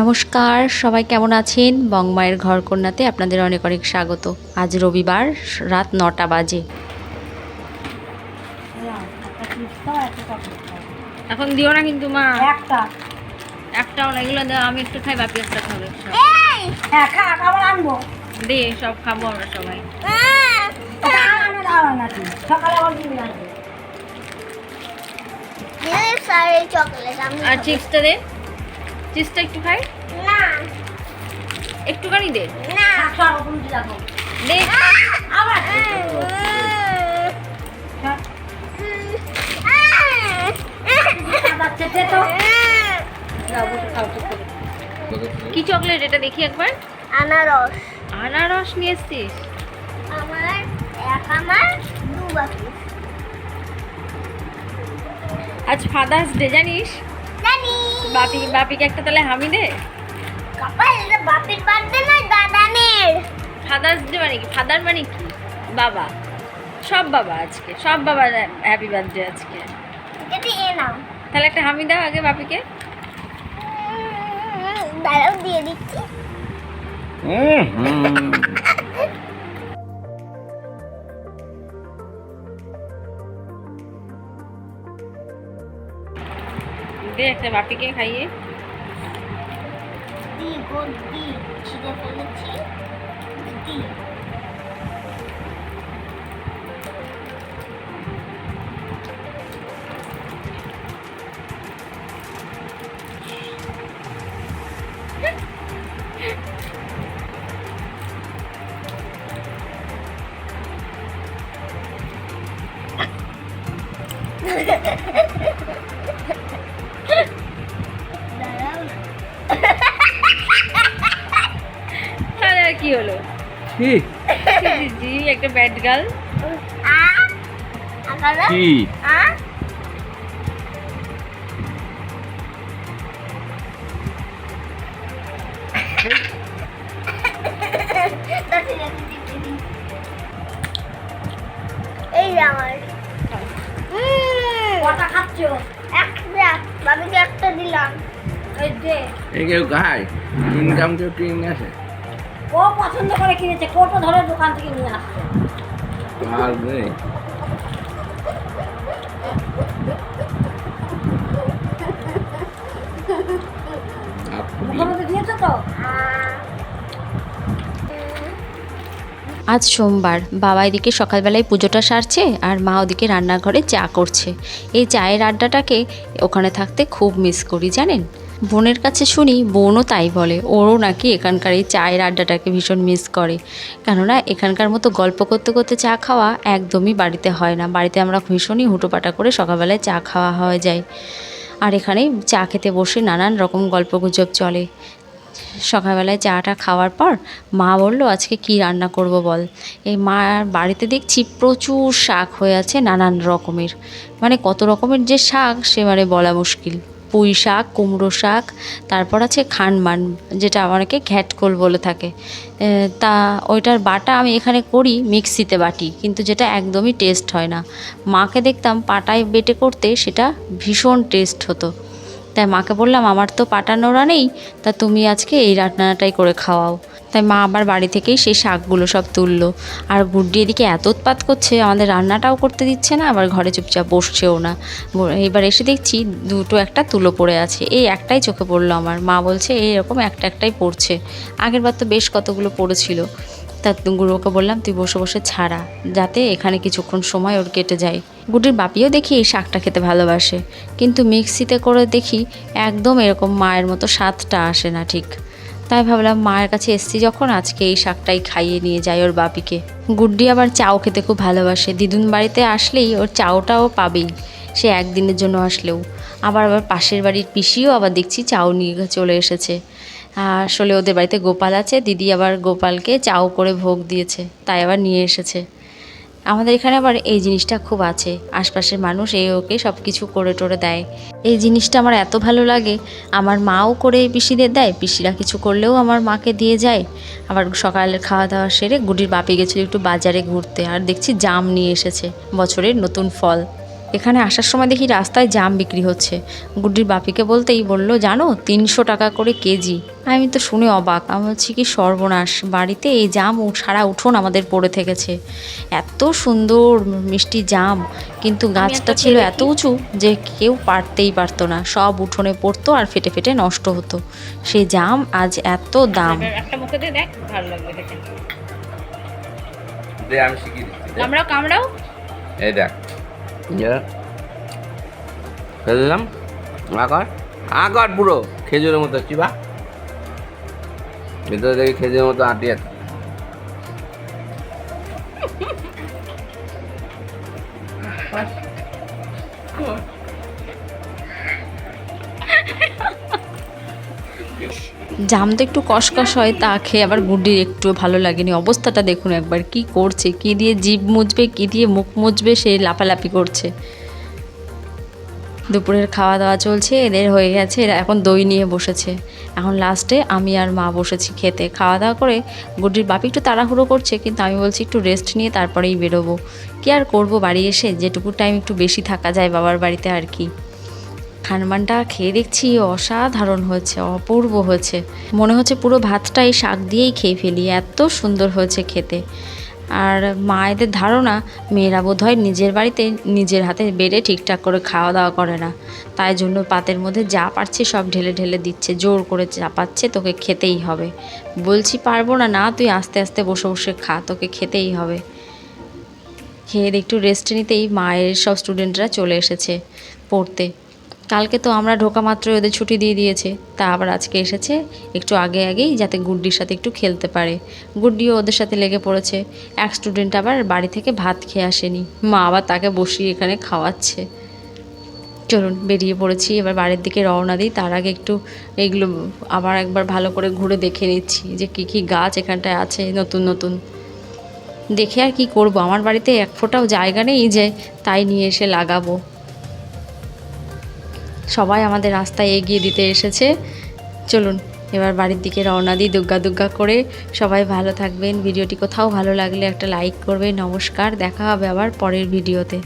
নমস্কার সবাই কেমন আছেন? বংমায়ের ঘর কন্যাতে আপনাদের অনেক অনেক স্বাগত। আজ রবিবার রাত নটা বাজে। এখন দিও না কিন্তু মা। একটা। একটাও না এগুলো দাও আমি একটু খাই বাপি একটা খাবে। হ্যাঁ খা খাবার আনব। দে সব খাব আমরা সবাই। সকালে আর চিপসটা দে। চিপসটা একটু খাই না। একটুখানি দে। না। দে। আবার। কি চকলেট এটা? দেখি একবার। আনারস। আনারস নিয়ে এসছিস? আমার এক আমার দু বাকি। আজ ফাদার্স ডে জানিস? জানি বাপি বাপিকে একটা তাহলে হামি দে। কাপা এটা বাপের বার্থডে নয় দাদানের। ফাদার্স ডে মানে কি? ফাদার মানে কি? বাবা। সব বাবা আজকে সব বাবার হ্যাপি বার্থডে আজকে। এটা এ নাও। তাহলে একটা হামি দাও আগে বাপিকে। দাঁড়াও দিয়ে দিচ্ছি। দে একটা বাপিকে খাইয়ে দি গো দি ছিঁড়ে কি? জি, একটা ব্যাড গার্ল কি? এই যে আমার। উম, কটা খাচ্ছ? একটা বাবিকে একটা দিলাম। এই দে এ কেউ খায়? ইনকাম কেউ কিনে আসে? ও পছন্দ করে কিনেছে কোটো ধরে দোকান থেকে নিয়ে আসছে। আর নেই। আপনি মুখের মধ্যে দিয়েছ তো? আজ সোমবার বাবা এদিকে সকালবেলায় পুজোটা সারছে আর মা ওদিকে রান্নাঘরে চা করছে। এই চায়ের আড্ডাটাকে ওখানে থাকতে খুব মিস করি জানেন? বোনের কাছে শুনি বোনও তাই বলে, ওরও নাকি এখানকার এই চায়ের আড্ডাটাকে ভীষণ মিস করে। কেননা এখানকার মতো গল্প করতে করতে চা খাওয়া একদমই বাড়িতে হয় না। বাড়িতে আমরা ভীষণই হুটোপাটা করে সকালবেলায় চা খাওয়া হয়ে যায়। আর এখানে চা খেতে বসে নানান রকম গল্পগুজব চলে। সকালবেলায় চাটা খাওয়ার পর মা বলল, আজকে কি রান্না করব বল? এই মা বাড়িতে দেখছি প্রচুর শাক হয়ে আছে নানান রকমের। মানে কত রকমের যে শাক সে মানে বলা মুশকিল। পুঁই শাক, কুমড়ো শাক, তারপর আছে খানমান, যেটা অনেকে ঘ্যাটকোল বলে থাকে। তা ওইটার বাটা আমি এখানে করি মিক্সিতে বাটি, কিন্তু যেটা একদমই টেস্ট হয় না। মাকে দেখতাম পাটায় বেটে করতে সেটা ভীষণ টেস্ট হতো। তাই মাকে বললাম, আমার তো পাটা নোড়া নেই, তা তুমি আজকে এই রান্নাটাই করে খাওয়াও। তাই মা আবার বাড়ি থেকেই সেই শাকগুলো সব তুললো। আর গুড্ডি এদিকে এত উৎপাত করছে, আমাদের রান্নাটাও করতে দিচ্ছে না, আবার ঘরে চুপচাপ বসছেও না। এবার এসে দেখছি দুটো একটা তুলো পড়ে আছে, এই একটাই চোখে পড়ল আমার। মা বলছে, এই এরকম একটা একটাই পড়ছে। আগের বার তো বেশ কতগুলো পড়েছিল। তা গুরুকে বললাম, তুই বসে বসে ছাড়া, যাতে এখানে কিছুক্ষণ সময় ওর কেটে যায়। গুটির বাপিও দেখি এই শাকটা খেতে ভালোবাসে, কিন্তু মিক্সিতে করে দেখি একদম এরকম মায়ের মতো স্বাদটা আসে না ঠিক। তাই ভাবলাম মায়ের কাছে এসছি যখন আজকে এই শাকটাই খাইয়ে নিয়ে যাই ওর বাপিকে। গুড্ডি আবার চাও খেতে খুব ভালোবাসে। দিদুন বাড়িতে আসলেই ওর চাওটাও পাবেই। সে একদিনের জন্য আসলেও। আবার আবার পাশের বাড়ির পিসিও আবার দেখছি চাও নিয়ে চলে এসেছে। আসলে ওদের বাড়িতে গোপাল আছে, দিদি আবার গোপালকে চাও করে ভোগ দিয়েছে, তাই আবার নিয়ে এসেছে। আমাদের এখানে আবার এই জিনিসটা খুব আছে। আশপাশের মানুষ এই ওকে সব কিছু করে টোরে দেয়। এই জিনিসটা আমার এত ভালো লাগে। আমার মাও করে পিসিদের দেয়, পিসিরা কিছু করলেও আমার মাকে দিয়ে যায়। আবার সকালের খাওয়া দাওয়া সেরে গুডির বাপি গেছিল একটু বাজারে ঘুরতে, আর দেখছি জাম নিয়ে এসেছে, বছরের নতুন ফল। এখানে আসার সময় দেখি রাস্তায় জাম বিক্রি হচ্ছে। গুড্ডির বাপিকে বলতেই বলল জানো তিনশো টাকা করে কেজি। আমি তো শুনে অবাক। আমি হচ্ছে কি সর্বনাশ বাড়িতে এই জাম সারা উঠোন আমাদের পড়ে থেকেছে। এত সুন্দর মিষ্টি জাম কিন্তু গাছটা ছিল এত উঁচু যে কেউ পারতেই পারতো না। সব উঠোনে পড়তো আর ফেটে ফেটে নষ্ট হতো। সেই জাম আজ এত দাম। একটা মুখে দিয়ে দেখ। ভালো ফেলে দিলাম আকার আকার পুরো। খেজুরের মতো চিবা। ভিতরে দেখি খেজুরের মতো আটি আছে। জাম তো একটু কষকষ হয়, তা খেয়ে আবার গুড্ডির একটু ভালো লাগেনি। অবস্থাটা দেখুন একবার, কি করছে, কি দিয়ে জিভ মুজবে কি দিয়ে মুখ মুজবে সে লাপালাপি করছে। দুপুরের খাওয়া দাওয়া চলছে, এদের হয়ে গেছে, এরা এখন দই নিয়ে বসেছে। এখন লাস্টে আমি আর মা বসেছি খেতে। খাওয়া দাওয়া করে গুড্ডির বাপি একটু তাড়াহুড়ো করছে, কিন্তু আমি বলছি একটু রেস্ট নিয়ে তারপরেই বেরোবো। কি আর করব, বাড়ি এসে যেটুকু টাইম একটু বেশি থাকা যায় বাবার বাড়িতে আর কি। খানমানটা খেয়ে দেখছি অসাধারণ হয়েছে, অপূর্ব হয়েছে। মনে হচ্ছে পুরো ভাতটা এই শাক দিয়েই খেয়ে ফেলি, এত সুন্দর হয়েছে খেতে। আর মায়েদের ধারণা, মেয়েরা বোধ হয় নিজের বাড়িতে নিজের হাতে বেড়ে ঠিকঠাক করে খাওয়া দাওয়া করে না। তাই জন্য পাতের মধ্যে যা পারছে সব ঢেলে ঢেলে দিচ্ছে, জোর করে চাপাচ্ছে, তোকে খেতেই হবে। বলছি, পারব না না, তুই আস্তে আস্তে বসে বসে খা, তোকে খেতেই হবে। খেয়ে একটু রেস্ট নিতেই মায়ের সব স্টুডেন্টরা চলে এসেছে পড়তে। কালকে তো আমরা ঢোকা মাত্রই ওদের ছুটি দিয়ে দিয়েছে। তা আবার আজকে এসেছে, একটু আগে আগেই যাতে গুড্ডির সাথে একটু খেলতে পারে। গুড্ডিও ওদের সাথে লেগে পড়েছে। এক স্টুডেন্ট আবার বাড়ি থেকে ভাত খেয়ে আসেনি। মা আবার তাকে বসিয়ে এখানে খাওয়াচ্ছে। চলুন, বেরিয়ে পড়েছি। এবার বাড়ির দিকে রওনা দিই। তার আগে একটু এইগুলো আবার একবার ভালো করে ঘুরে দেখে নিচ্ছি যে কী কী গাছ এখানটায় আছে নতুন নতুন। দেখে আর কি করব? আমার বাড়িতে এক ফোঁটাও জায়গা নেই যে তাই নিয়ে এসে লাগাবো। সবাই আমাদের রাস্তায় এগিয়ে দিতে এসেছে। চলুন, এবার বাড়ির দিকে রওনা দিই দুগ্গা দুগ্গা করে। সবাই ভালো থাকবেন। ভিডিওটি কোথাও ভালো লাগলে একটা লাইক করবেন। নমস্কার, দেখা হবে আবার পরের ভিডিওতে